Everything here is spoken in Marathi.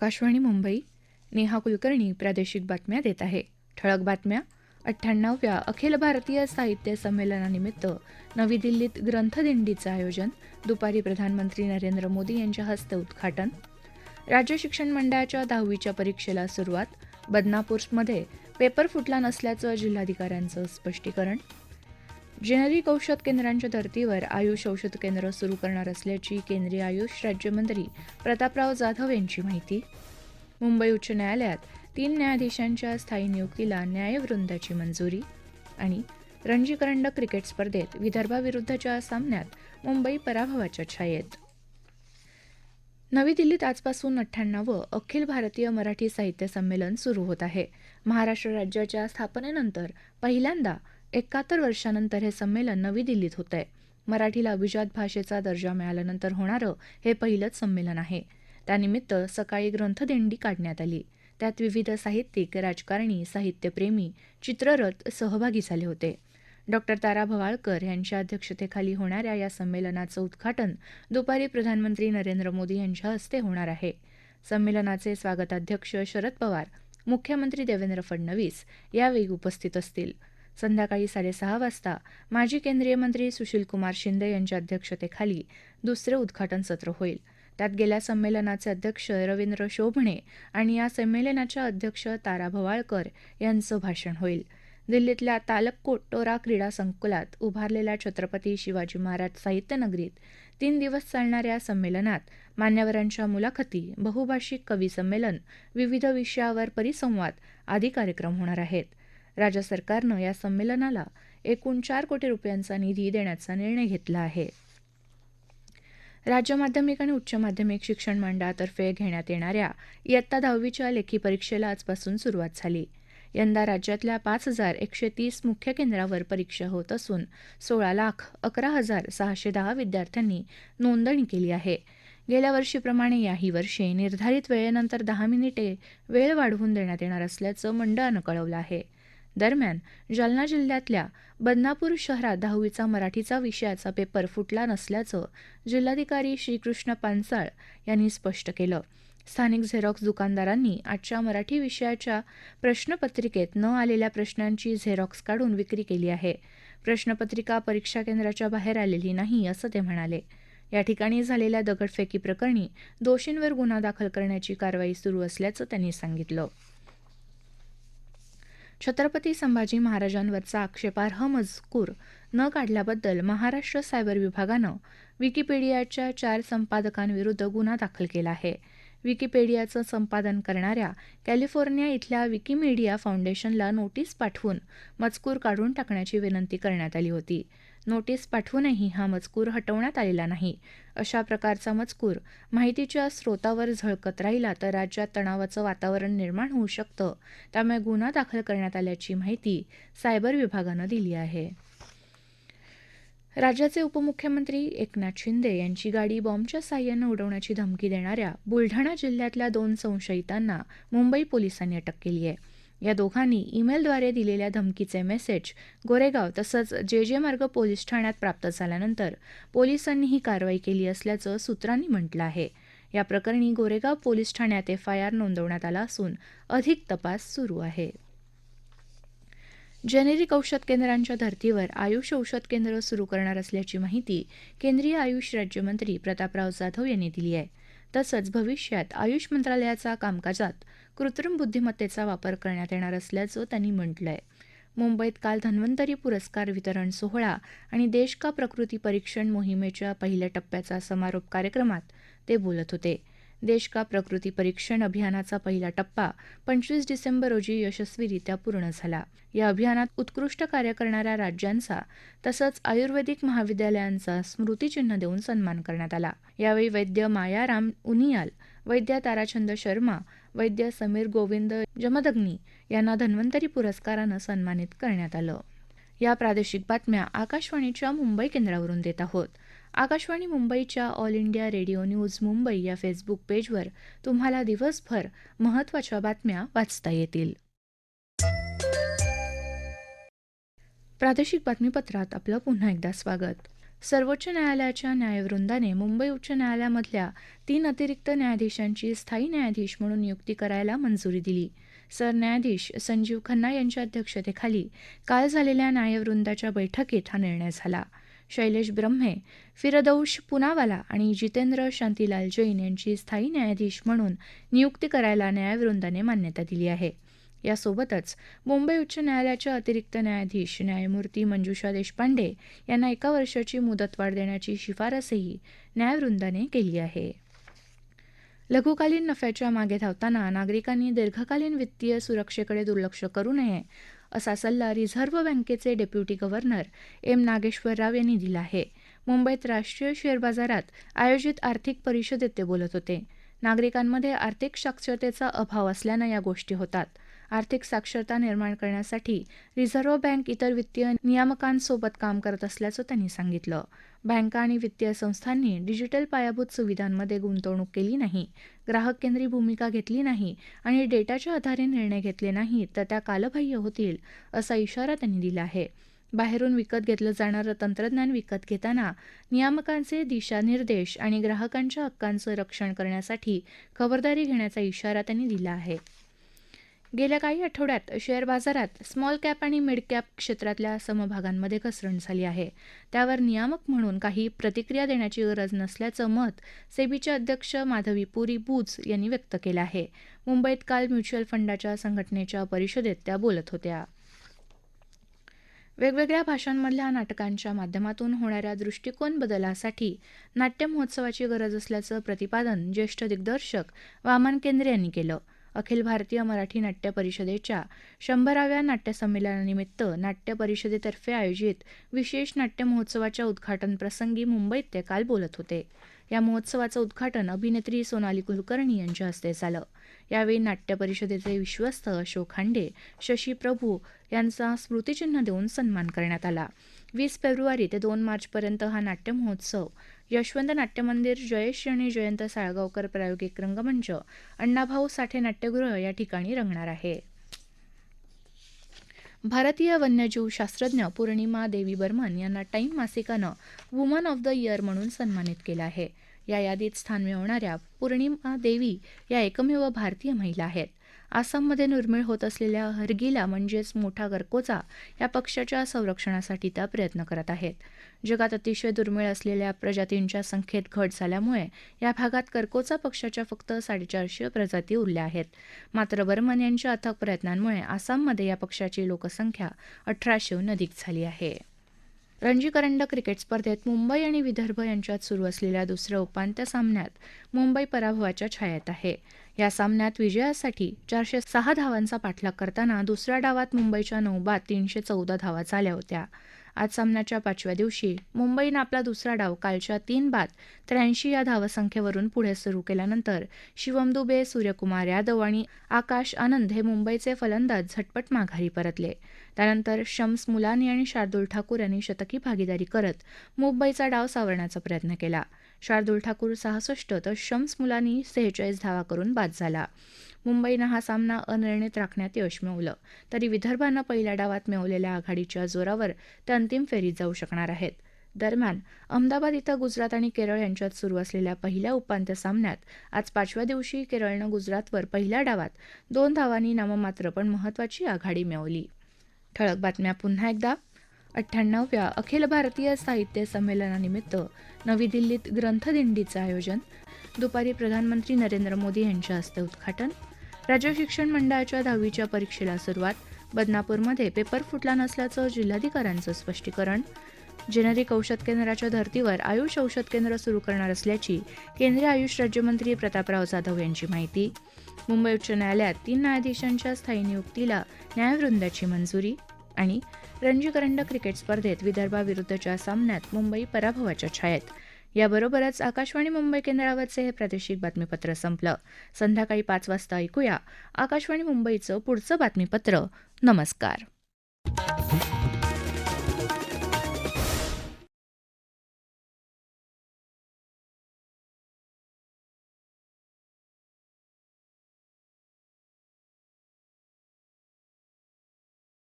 आकाशवाणी मुंबई. नेहा कुलकर्णी प्रादेशिक बातम्या देत आहे. ठळक बातम्या. अठ्ठ्याण्णवव्या अखिल भारतीय साहित्य संमेलनानिमित्त नवी दिल्लीत ग्रंथदिंडीचं आयोजन. दुपारी प्रधानमंत्री नरेंद्र मोदी यांच्या हस्ते उद्घाटन. राज्य शिक्षण मंडळाच्या दहावीच्या परीक्षेला सुरुवात. बदनापूरमध्ये पेपर फुटला नसल्याचं जिल्हाधिकाऱ्यांचं स्पष्टीकरण. जेनेरिक औषध केंद्रांच्या धर्तीवर आयुष औषध केंद्र सुरू करणार असल्याची केंद्रीय आयुष राज्यमंत्री प्रतापराव जाधव यांची माहिती. मुंबई उच्च न्यायालयात तीन न्यायाधीशांच्या स्थायी नियुक्तीला न्यायवृंदाची मंजुरी आणि रणजी करंडक क्रिकेट स्पर्धेत विदर्भाविरुद्धच्या सामन्यात मुंबई पराभवाच्या छायेत. नवी दिल्लीत आजपासून अठ्ठ्याण्णवं अखिल भारतीय मराठी साहित्य संमेलन सुरू होत आहे. महाराष्ट्र राज्याच्या स्थापनेनंतर पहिल्यांदा एकाहत्तर वर्षानंतर हे संमेलन नवी दिल्लीत होत आहे मराठीला अभिजात भाषेचा दर्जा मिळाल्यानंतर होणारं हे पहिलंच संमेलन आहे. त्यानिमित्त सकाळी ग्रंथदिंडी काढण्यात आली. त्यात विविध साहित्यिक राजकारणी साहित्यप्रेमी चित्ररथ सहभागी झाले होते. डॉक्टर तारा भवाळकर यांच्या अध्यक्षतेखाली होणाऱ्या या संमेलनाचं उद्घाटन दुपारी प्रधानमंत्री नरेंद्र मोदी यांच्या हस्ते होणार आहे. संमेलनाचे स्वागताध्यक्ष शरद पवार मुख्यमंत्री देवेंद्र फडणवीस यावेळी उपस्थित असतील. संध्याकाळी साडेसहा वाजता माजी केंद्रीय मंत्री सुशीलकुमार शिंदे यांच्या अध्यक्षतेखाली दुसरे उद्घाटन सत्र होईल. त्यात गेल्या संमेलनाचे अध्यक्ष रवींद्र शोभणे आणि या संमेलनाच्या अध्यक्ष तारा भवाळकर यांचं भाषण होईल. दिल्लीतल्या तालककोटोरा क्रीडा संकुलात उभारलेल्या छत्रपती शिवाजी महाराज साहित्य नगरीत तीन दिवस चालणाऱ्या संमेलनात मान्यवरांच्या मुलाखती बहुभाषिक कवी संमेलन विविध विषयावर परिसंवाद आदी कार्यक्रम होणार आहेत. राज्य सरकारनं या संमेलनाला एकूण चार कोटी रुपयांचा निधी देण्याचा निर्णय घेतला आहे. राज्य माध्यमिक आणि उच्च माध्यमिक शिक्षण मंडळातर्फे घेण्यात येणाऱ्या इयत्ता दहावीच्या लेखी परीक्षेला आजपासून सुरुवात झाली. यंदा राज्यातल्या पाच हजार एकशे तीस मुख्य केंद्रावर परीक्षा होत असून सोळा लाख अकरा हजार सहाशे दहा विद्यार्थ्यांनी नोंदणी केली आहे. गेल्या वर्षीप्रमाणे याही वर्षी निर्धारित वेळेनंतर दहा मिनिटे वेळ वाढवून देण्यात येणार असल्याचं मंडळानं कळवलं आहे. दरम्यान जालना जिल्ह्यातल्या बदनापूर शहरात दहावीचा मराठीचा विषयाचा पेपर फुटला नसल्याचं जिल्हाधिकारी श्रीकृष्ण पानसाळ यांनी स्पष्ट केलं. स्थानिक झेरॉक्स दुकानदारांनी आजच्या मराठी विषयाच्या प्रश्नपत्रिकेत न आलेल्या प्रश्नांची झेरॉक्स काढून विक्री केली आहे. प्रश्नपत्रिका परीक्षा केंद्राच्या बाहेर आलेली नाही असं ते म्हणाले. या ठिकाणी झालेल्या दगडफेकी प्रकरणी दोषींवर गुन्हा दाखल करण्याची कारवाई सुरू असल्याचं त्यांनी सांगितलं. छत्रपती संभाजी महाराजांवरचा आक्षेपार्ह मजकूर न काढल्याबद्दल महाराष्ट्र सायबर विभागानं विकिपीडियाच्या चार संपादकांविरुद्ध गुन्हा दाखल केला आहे. विकिपेडियाचं संपादन करणाऱ्या कॅलिफोर्निया इथल्या विकिमीडिया फाउंडेशनला नोटीस पाठवून मजकूर काढून टाकण्याची विनंती करण्यात आली होती. नोटीस पाठवूनही हा मजकूर हटवण्यात आलेला नाही. अशा प्रकारचा मजकूर माहितीच्या स्रोतावर झळकत राहिला तर राज्यात तणावाचं वातावरण निर्माण होऊ शकतं. त्यामुळे गुन्हा दाखल करण्यात आल्याची माहिती सायबर विभागानं दिली आहे. राज्याचे उपमुख्यमंत्री एकनाथ शिंदे यांची गाडी बॉम्बच्या साह्यानं उडवण्याची धमकी देणाऱ्या बुलढाणा जिल्ह्यातल्या दोन संशयितांना मुंबई पोलिसांनी अटक केली आहे. या दोघांनी ईमेलद्वारे दिलेल्या धमकीचे मेसेज गोरेगाव तसंच जे जे मार्ग पोलीस ठाण्यात प्राप्त झाल्यानंतर पोलिसांनी ही कारवाई केली असल्याचं सूत्रांनी म्हटलं आहे. या प्रकरणी गोरेगाव पोलीस ठाण्यात एफआयआर नोंदवण्यात आला असून अधिक तपास सुरू आहे. जेनेरिक औषध केंद्रांच्या धर्तीवर आयुष औषध केंद्र सुरू करणार असल्याची माहिती केंद्रीय आयुष राज्यमंत्री प्रतापराव जाधव यांनी दिली आहे. तसंच भविष्यात आयुष मंत्रालयाचा कामकाजात कृत्रिम बुद्धिमत्तेचा वापर करण्यात येणार असल्याचं त्यांनी म्हटलंय. मुंबईत काल धन्वंतरी पुरस्कार वितरण सोहळा आणि देश का प्रकृती परीक्षण मोहिमेच्या पहिल्या टप्प्याचा समारोप कार्यक्रमात ते बोलत होते. देश का प्रकृती परीक्षण अभियानाचा पहिला टप्पा पंचवीस डिसेंबर रोजी यशस्वीरित्या पूर्ण झाला. या अभियानात उत्कृष्ट कार्य करणाऱ्या राज्यांचा तसंच आयुर्वेदिक महाविद्यालयांचा स्मृतिचिन्ह देऊन सन्मान करण्यात आला. यावेळी वैद्य मायाराम उनियाल वैद्य ताराचंद शर्मा वैद्य समीर गोविंद जमदग्नी यांना धन्वंतरी पुरस्कारानं सन्मानित करण्यात आलं. या प्रादेशिक बातम्या आकाशवाणीच्या मुंबई केंद्रावरून देत आहोत. आकाशवाणी मुंबईच्या All India Radio News Mumbai या फेसबुक पेजवर तुम्हाला दिवसभर महत्त्वाच्या बातम्या वाचता येतील. प्रादेशिक बातमीपत्रात आपलं पुन्हा एकदा स्वागत. सर्वोच्च न्यायालयाच्या न्यायवृंदाने मुंबई उच्च न्यायालयामधल्या तीन अतिरिक्त न्यायाधीशांची स्थायी न्यायाधीश म्हणून नियुक्ती करायला मंजुरी दिली. सरन्यायाधीश संजीव खन्ना यांच्या अध्यक्षतेखाली काल झालेल्या न्यायवृंदाच्या बैठकीत हा निर्णय झाला. शैलेश ब्रह्मे फिरदौश पुनावाला आणि जितेंद्र शांतीलाल जैन यांची स्थायी न्यायाधीश म्हणून नियुक्ती करायला न्यायवृंदाने मान्यता दिली आहे. यासोबतच मुंबई उच्च न्यायालयाच्या अतिरिक्त न्यायाधीश न्यायमूर्ती मंजुषा देशपांडे यांना एका वर्षाची मुदतवाढ देण्याची शिफारसही न्यायवृंदाने केली आहे. लघुकालीन नफ्याच्या मागे धावताना नागरिकांनी दीर्घकालीन वित्तीय सुरक्षेकडे दुर्लक्ष करू नये असा सल्ला रिझर्व्ह बँकेचे deputy governor M Nageswara Rao यांनी दिला आहे. मुंबईत राष्ट्रीय शेअर बाजारात आयोजित आर्थिक परिषदेत ते बोलत होते. नागरिकांमध्ये आर्थिक साक्षरतेचा अभाव असल्यानं या गोष्टी होतात. आर्थिक साक्षरता निर्माण करण्यासाठी रिझर्व्ह बँक इतर वित्तीय नियामकांसोबत काम करत असल्याचं त्यांनी सांगितलं. बँका आणि वित्तीय संस्थांनी डिजिटल पायाभूत सुविधांमध्ये गुंतवणूक केली नाही ग्राहक केंद्री भूमिका घेतली नाही आणि डेटाच्या आधारे निर्णय घेतले नाही तर त्या कालबाह्य होतील असा इशारा त्यांनी दिला आहे. बाहेरून विकत घेतलं जाणारं तंत्रज्ञान विकत घेताना नियामकांचे दिशानिर्देश आणि ग्राहकांच्या हक्कांचं रक्षण करण्यासाठी खबरदारी घेण्याचा इशारा त्यांनी दिला आहे. गेल्या काही आठवड्यात शेअर बाजारात स्मॉल कॅप आणि मिड कॅप क्षेत्रातल्या समभागांमध्ये घसरण झाली आहे. त्यावर नियामक म्हणून काही प्रतिक्रिया देण्याची गरज नसल्याचं मत सेबीचे अध्यक्ष माधवी पुरी बूज यांनी व्यक्त केलं आहे. मुंबईत काल म्युच्युअल फंडाच्या संघटनेच्या परिषदेत त्या बोलत होत्या. वेगवेगळ्या भाषांमधल्या नाटकांच्या माध्यमातून होणाऱ्या दृष्टिकोन बदलासाठी नाट्य महोत्सवाची गरज असल्याचं प्रतिपादन ज्येष्ठ दिग्दर्शक वामन केंद्रे यांनी केलं. अखिल भारतीय मराठी नाट्य परिषदेच्या शंभराव्या नाट्यसंमेलनानिमित्त नाट्य परिषदेतर्फे आयोजित विशेष नाट्य महोत्सवाच्या उद्घाटन प्रसंगी मुंबईत ते काल बोलत होते. या महोत्सवाचं उद्घाटन अभिनेत्री सोनाली कुलकर्णी यांच्या हस्ते झालं. यावेळी नाट्य परिषदेचे विश्वस्त अशोक खांडे शशी प्रभू यांचा स्मृतिचिन्ह देऊन सन्मान करण्यात आला. वीस फेब्रुवारी ते दोन मार्चपर्यंत हा नाट्य महोत्सव यशवंत नाट्यमंदिर जयेश आणि जयंत साळगावकर प्रायोगिक रंगमंच अण्णाभाऊ साठे नाट्यगृह या ठिकाणी रंगणार आहे. भारतीय वन्यजीव शास्त्रज्ञ पूर्णिमा देवी बर्मन यांना टाईम मासिकानं वुमन ऑफ द इयर म्हणून सन्मानित केलं आहे. या यादीत स्थान मिळवणाऱ्या पूर्णिमा देवी या एकमेव भारतीय महिला आहेत. आसाममध्ये निर्मिळ होत असलेल्या हरगिला म्हणजेच मोठा गरकोचा या पक्षाच्या संरक्षणासाठी त्या प्रयत्न करत आहेत. जगात अतिशय दुर्मिळ असलेल्या प्रजातींच्या संख्येत घट झाल्यामुळे या भागात कर्कोचा पक्षाच्या फक्त साडेचारशे प्रजाती उरल्या आहेत. मात्र बर्मन यांच्या अथक प्रयत्नांमुळे आसाममध्ये या पक्षाची लोकसंख्या अठराशेहून अधिक झाली आहे. रणजी करंडक क्रिकेट स्पर्धेत मुंबई आणि विदर्भ यांच्यात सुरू असलेल्या दुसऱ्या उपांत्य सामन्यात मुंबई पराभवाच्या छायेत आहे. या सामन्यात विजयासाठी चारशे सहा धावांचा पाठलाग करताना दुसऱ्या डावात मुंबईच्या नऊबाद तीनशे चौदा धावा झाल्या होत्या. आज सामन्याच्या पाचव्या दिवशी मुंबईनं आपला दुसरा डाव कालच्या तीन बाद त्र्याऐंशी या धावसंख्येवरून पुढे सुरू केल्यानंतर शिवम दुबे सूर्यकुमार यादव आणि आकाश आनंद हे मुंबईचे फलंदाज झटपट माघारी परतले. त्यानंतर शम्स मुलानी आणि शार्दुल ठाकूर यांनी शतकी भागीदारी करत मुंबईचा डाव सावरण्याचा प्रयत्न केला. शार्दुल ठाकूर सहासष्ट तर शम्स मुलानी सेहेचाळीस धावा करून बाद झाला. मुंबईनं हा सामना अनिर्णित राखण्यात यश मिळवलं. तरी विदर्भानं पहिल्या डावात मिळवलेल्या आघाडीच्या जोरावर ते अंतिम फेरीत जाऊ शकणार आहेत. दरम्यान अहमदाबाद इथं गुजरात आणि केरळ यांच्यात सुरू असलेल्या पहिल्या उपांत्य सामन्यात आज पाचव्या दिवशी केरळनं गुजरातवर पहिल्या डावात दोन धावांनी नाममात्र पण महत्वाची आघाडी मिळवली. ठळक बातम्या पुन्हा एकदा. अठ्ठ्याण्णव्या अखिल भारतीय साहित्य संमेलनानिमित्त नवी दिल्लीत ग्रंथदिंडीचं आयोजन दुपारी प्रधानमंत्री नरेंद्र मोदी यांच्या हस्ते उद्घाटन राज्य शिक्षण मंडळाच्या दहावीच्या परीक्षेला सुरुवात बदनापूरमध्ये पेपर फुटला नसल्याचं जिल्हाधिकाऱ्यांचं स्पष्टीकरण जेनेरिक औषध केंद्राच्या धर्तीवर आयुष औषध केंद्र सुरू करणार असल्याची केंद्रीय आयुष राज्यमंत्री प्रतापराव जाधव यांची माहिती मुंबई उच्च न्यायालयात तीन न्यायाधीशांच्या स्थायी नियुक्तीला न्यायवृंदाची मंजुरी आणि रणजी करंडक क्रिकेट स्पर्धेत विदर्भाविरुद्धच्या सामन्यात मुंबई पराभवाच्या छायेत. याबरोबरच आकाशवाणी मुंबई केंद्रावरचे हे प्रादेशिक बातमीपत्र संपलं. संध्याकाळी पाच वाजता ऐकूया आकाशवाणी मुंबईचं पुढचं बातमीपत्र. नमस्कार.